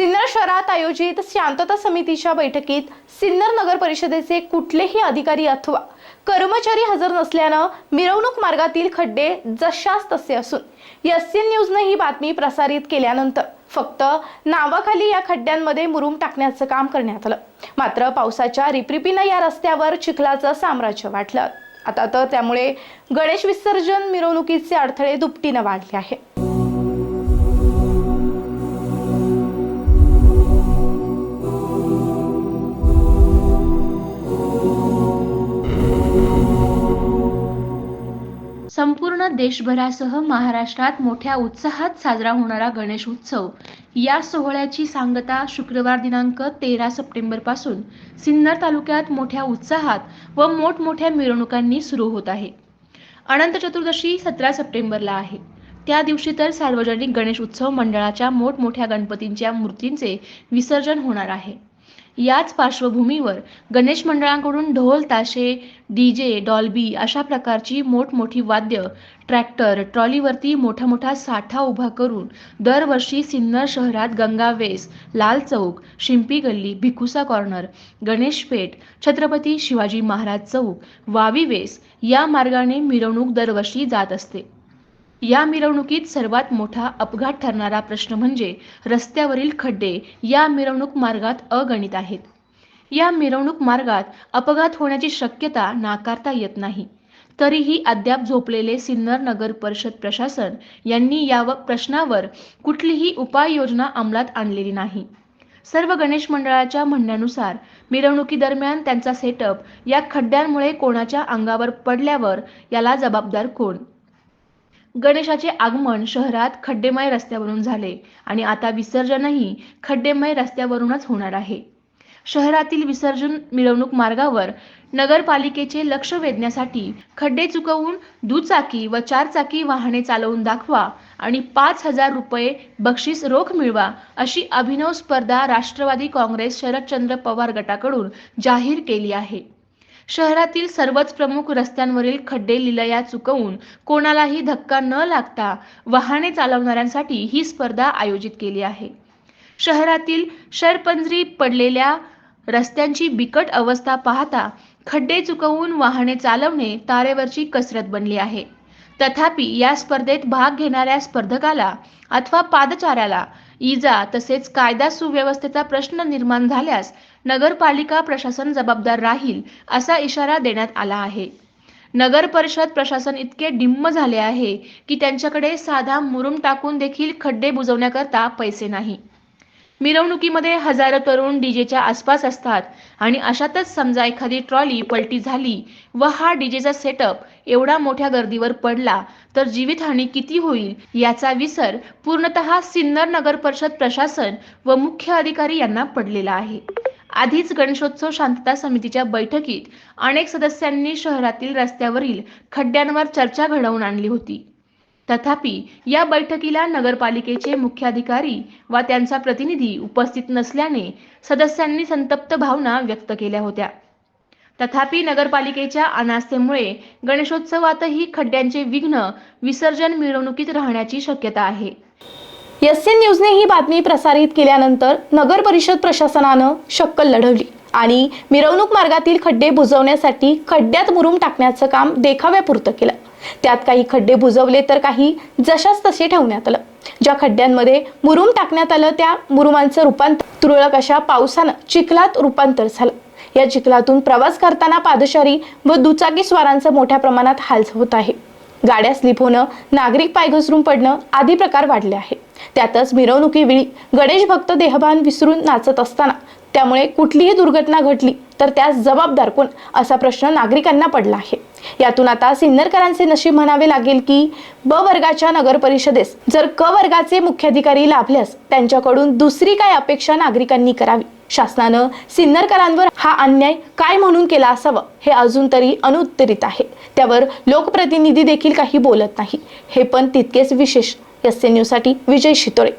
सिन्नर शहरात आयोजित शांतता समितीच्या बैठकीत सिन्नर नगर परिषदेचे कुठलेही अधिकारी अथवा कर्मचारी हजर नसल्यानं मिरवणूक मार्गातील खड्डे जशास तसे असून एस न्यूजने ही बातमी प्रसारित केल्यानंतर फक्त नावाखाली या खड्ड्यांमध्ये मुरुम टाकण्याचं काम करण्यात आलं. मात्र पावसाच्या रिपरिपीनं या रस्त्यावर चिखलाचं साम्राज्य वाटलं आता तर त्यामुळे गणेश विसर्जन मिरवणुकीचे अडथळे दुपटीनं वाढले आहे. संपूर्ण देशभरासह महाराष्ट्रात मोठ्या उत्साहात साजरा होणारा गणेश उत्सव. या सोहळ्याची सांगता शुक्रवार दिनांक तेरा सप्टेंबरपासून सिन्नर तालुक्यात मोठ्या उत्साहात व मोठमोठ्या मिरवणुकांनी सुरू होत आहे. अनंत चतुर्दशी सतरा सप्टेंबरला आहे. त्या दिवशी तर सार्वजनिक गणेश उत्सव मंडळाच्या मोठमोठ्या गणपतींच्या मूर्तींचे विसर्जन होणार आहे. याच पार्श्वभूमीवर गणेश मंडळांकडून ढोल ताशे डी जे डॉल्बी अशा प्रकारची मोठमोठी वाद्य ट्रॅक्टर ट्रॉलीवरती मोठा मोठा साठा उभा करून दरवर्षी सिन्नर शहरात गंगा वेस लाल चौक शिंपी गल्ली भिकुसा कॉर्नर गणेश पेठ छत्रपती शिवाजी महाराज चौक वावी वेस या मार्गाने मिरवणूक दरवर्षी जात असते. या मिरवणुकीत सर्वात मोठा अपघात ठरणारा प्रश्न म्हणजे रस्त्यावरील खड्डे या मिरवणूक मार्गात अगणित आहेत. या मिरवणूक मार्गात अपघात होण्याची शक्यता नाकारता येत नाही. तरीही अद्याप झोपलेले सिन्नर नगर परिषद प्रशासन यांनी या व- प्रश्नावर कुठलीही उपाययोजना अंमलात आणलेली नाही. सर्व गणेश मंडळाच्या म्हणण्यानुसार मिरवणुकीदरम्यान त्यांचा सेटअप या खड्ड्यांमुळे कोणाच्या अंगावर पडल्यावर याला जबाबदार कोण? गणेशाचे आगमन शहरात खड्डेमय रस्त्यावरून झाले आणि आता विसर्जनही खड्डेमय रस्त्यावरूनच होणार आहे. शहरातील विसर्जन मिरवणूक मार्गावर नगरपालिकेचे लक्ष वेधण्यासाठी खड्डे चुकवून दुचाकी व चारचाकी वाहने चालवून दाखवा आणि पाच हजार रुपये बक्षीस रोख मिळवा अशी अभिनव स्पर्धा राष्ट्रवादी काँग्रेस शरदचंद्र पवार गटाकडून जाहीर केली आहे. शहरातील सर्वच प्रमुख रस्त्यांवरील खड्डे लिलया चुकवून कोणालाही धक्का न लागता वाहने चालवणाऱ्यांसाठी ही स्पर्धा आयोजित केली आहे. शहरातील शरपंजरी पडलेल्या रस्त्यांची बिकट अवस्था पाहता खड्डे चुकवून वाहने चालवणे तारेवरची कसरत बनली आहे. तथापि या स्पर्धेत भाग घेणाऱ्या स्पर्धकाला अथवा पादचाऱ्याला इजा तसेच कायदा सुव्यवस्थेचा प्रश्न निर्माण झाल्यास नगरपालिका प्रशासन जबाबदार राहील असा इशारा देण्यात आला आहे. नगर परिषद प्रशासन इतके डिम्म झाले आहे की त्यांच्याकडे साधा मुरुम टाकून देखील खड्डे बुजवण्याकरता पैसे नाही. मिरवणुकीमध्ये हजारो तरुण डीजेच्या आसपास असतात. आणि अशातच समजा एखादी ट्रॉली पलटी झाली व हा डीजेचा सेटअप एवढा मोठ्या गर्दीवर पडला तर जीवितहानी किती होईल याचा विसर पूर्णतः सिन्नर नगर परिषद प्रशासन व मुख्य अधिकारी यांना पडलेला आहे. आधीच गणेशोत्सव शांतता समितीच्या बैठकीत अनेक सदस्यांनी शहरातील रस्त्यावरील खड्ड्यांवर चर्चा घडवून आणली होती. तथापि या बैठकीला नगरपालिकेचे मुख्याधिकारी व त्यांचा प्रतिनिधी उपस्थित नसल्याने सदस्यांनी संतप्त भावना व्यक्त केल्या होत्या. तथापि नगरपालिकेच्या अनास्थेमुळे गणेशोत्सवातही खड्ड्यांचे विघ्न विसर्जन मिरवणुकीत राहण्याची शक्यता आहे. एस एन न्यूजने ही बातमी प्रसारित केल्यानंतर नगर परिषद प्रशासनानं शक्कल लढवली आणि मिरवणूक मार्गातील खड्डे बुजवण्यासाठी खड्ड्यात मुरुम टाकण्याचं काम देखाव्यापुरतं केलं. त्यात काही खड्डे बुजवले तर काही जशाच तसे ठेवण्यात आलं. ज्या खड्ड्यांमध्ये मुरुम टाकण्यात आलं त्या मुरुमांचं रूपांतर तुरळक अशा पावसानं चिखलात रूपांतर झालं. या चिखलातून प्रवास करताना पादचारी व दुचाकी स्वारांचं मोठ्या प्रमाणात हाल होत आहे. गाड्या स्लिप होणं नागरिक पाय घसरून पडणं आदी प्रकार वाढले आहे. त्यातच मिरवणुकीवेळी गणेश भक्त देहभान विसरून नाचत असताना त्यामुळे कुठलीही दुर्घटना घडली तर त्यास जबाबदार कोण असा प्रश्न नागरिकांना पडला आहे. यातून आता सिन्नरकरांचे नशीब म्हणावे लागेल की ब वर्गाच्या नगर परिषदेस जर क वर्गाचे मुख्याधिकारी लाभल्यास त्यांच्याकडून दुसरी काय अपेक्षा नागरिकांनी करावी? शासनानं सिन्नरकरांवर हा अन्याय काय म्हणून केला असावा हे अजून तरी अनुत्तरित आहे. त्यावर लोकप्रतिनिधी देखील काही बोलत नाही. हे पण तितकेच विशेष. एस न्यूजसाठी विजय शितोळे